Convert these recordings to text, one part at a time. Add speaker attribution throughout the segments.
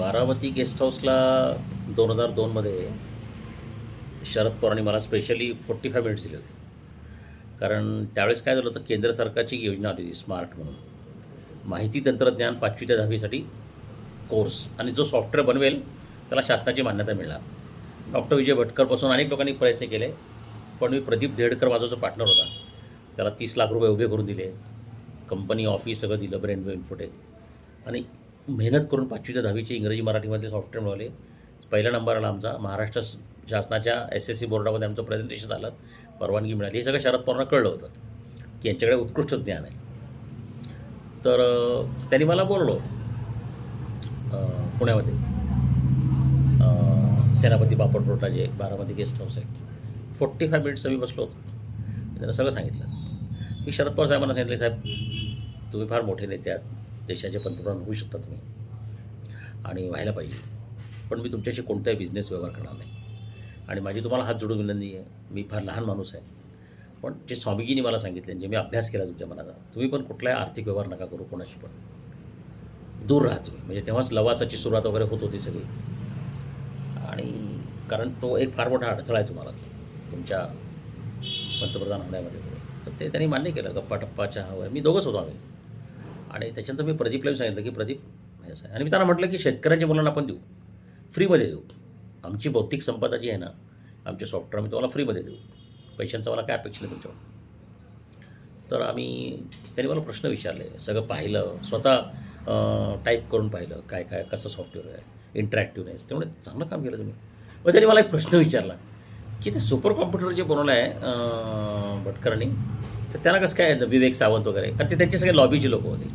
Speaker 1: बारावती guest हाऊसला दोन हजार दोनमध्ये शरद पवारांनी मला स्पेशली फोर्टी फाय मिनिट्स दिले होते. कारण त्यावेळेस काय झालं होतं केंद्र सरकारची योजना आली होती स्मार्ट म्हणून. माहिती तंत्रज्ञान पाचवी ते दहावीसाठी कोर्स आणि जो सॉफ्टवेअर बनवेल त्याला शासनाची मान्यता मिळणार. डॉक्टर विजय भटकरपासून अनेक लोकांनी प्रयत्न केले पण मी प्रदीप धेडकर माझा जो पार्टनर होता त्याला तीस लाख रुपये उभे करून दिले. कंपनी ऑफिस सगळं दिलं ब्रेन इन्फोटेक फुटे आणि मेहनत करून पाचवी ते दहावीचे इंग्रजी मराठीमध्ये सॉफ्टवेअर मिळवले. पहिला नंबर आला आमचा. महाराष्ट्र शासनाच्या एस एस सी बोर्डामध्ये आमचं प्रेझेंटेशन झालं. परवानगी मिळाली. हे सगळं शरद पवारांना कळलं होतं की यांच्याकडे उत्कृष्ट ज्ञान आहे. तर त्यांनी मला बोललो पुण्यामध्ये. सेनापती बापट रोडला जे बारामती गेस्ट हाऊस आहे. फोर्टी फाय मिनिट्स मी बसलो होतो. त्यांना सगळं सांगितलं. मी शरद पवार साहेबांना सांगितले साहेब तुम्ही फार मोठे नेते आहात. देशाचे पंतप्रधान होऊ शकता तुम्ही. आणि व्हायला पाहिजे. पण मी तुमच्याशी कोणताही बिझनेस व्यवहार करणार नाही. आणि माझी तुम्हाला हात जोडून विनंती आहे मी फार लहान माणूस आहे. पण जे स्वामीजींनी मला सांगितले जे मी अभ्यास केला तुमच्या मनाचा तुम्ही पण कुठलाही आर्थिक व्यवहार नका करू कोणाशी पण. दूर राहा तुम्ही. म्हणजे तेव्हाच लवासाची सुरुवात वगैरे होत होती सगळी. आणि कारण तो एक फार मोठा अडथळा आहे तुम्हाला. तुमच्या पंतप्रधान होण्यामध्ये. तर ते त्यांनी मान्य केलं गप्पा टप्पा चहा वगैरे मी दोघंच होतो आम्ही. आणि त्याच्यानंतर मी प्रदीपला सांगितलं की प्रदीप असं आहे. आणि मी त्यांना म्हटलं की शेतकऱ्यांच्या मुलांना आपण देऊ. फ्रीमध्ये देऊ. आमची बौद्धिक संपदा जी आहे ना आमचे सॉफ्टवेअर आम्ही तुम्हाला फ्रीमध्ये देऊ. पैशांचा मला काय अपेक्षा नाही तुमच्यावर. तर आम्ही त्यांनी मला प्रश्न विचारले. सगळं पाहिलं. स्वतः टाईप करून पाहिलं काय काय कसं सॉफ्टवेअर आहे. इंटरॅक्टिव्हनेस त्यामुळे चांगलं काम केलं तुम्ही. मग त्यांनी मला एक प्रश्न विचारला की ते सुपर कॉम्प्युटर जे बनवलं आहे भटकरांनी तर त्यांना कसं काय विवेक सावंत वगैरे. कारण ते त्यांचे सगळे लॉबीचे लोक होते.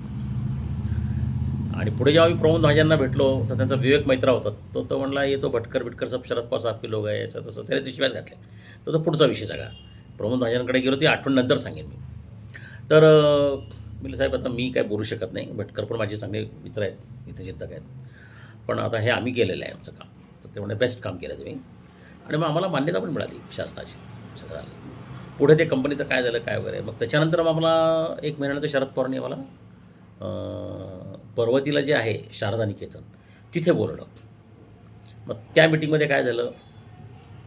Speaker 1: आणि पुढे जेव्हा मी प्रमोद महाजनना भेटलो तर त्यांचा विवेक मैत्रा होता. तो तो म्हणला येतो भटकर बिटकर सब शरद पवार साहेब लोक आहे असं तसं. त्याने शिवाय घातल्या तर तो पुढचा विषय सगळा. प्रमोद महाजनकडे गेलो ती आठवण नंतर सांगेन मी. तर मी साहेब आता मी काय बोलू शकत नाही. भटकर पण माझे चांगले मित्र आहेत इथे चिंतक आहेत. पण आता हे आम्ही केलेलं आहे आमचं काम. तर ते म्हणजे बेस्ट काम केलं तुम्ही. आणि मग आम्हाला मान्यता पण मिळाली शासनाची. सगळं पुढे ते कंपनीचं काय झालं काय वगैरे. मग त्याच्यानंतर मग आम्हाला एक महिन्यानंतर शरद पवारने मला पर्वतीला जे आहे शारदा निकेतन तिथे बोलवलं. मग त्या मिटिंगमध्ये काय झालं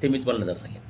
Speaker 1: ते मी तुम्हाला नंतर सांगेन.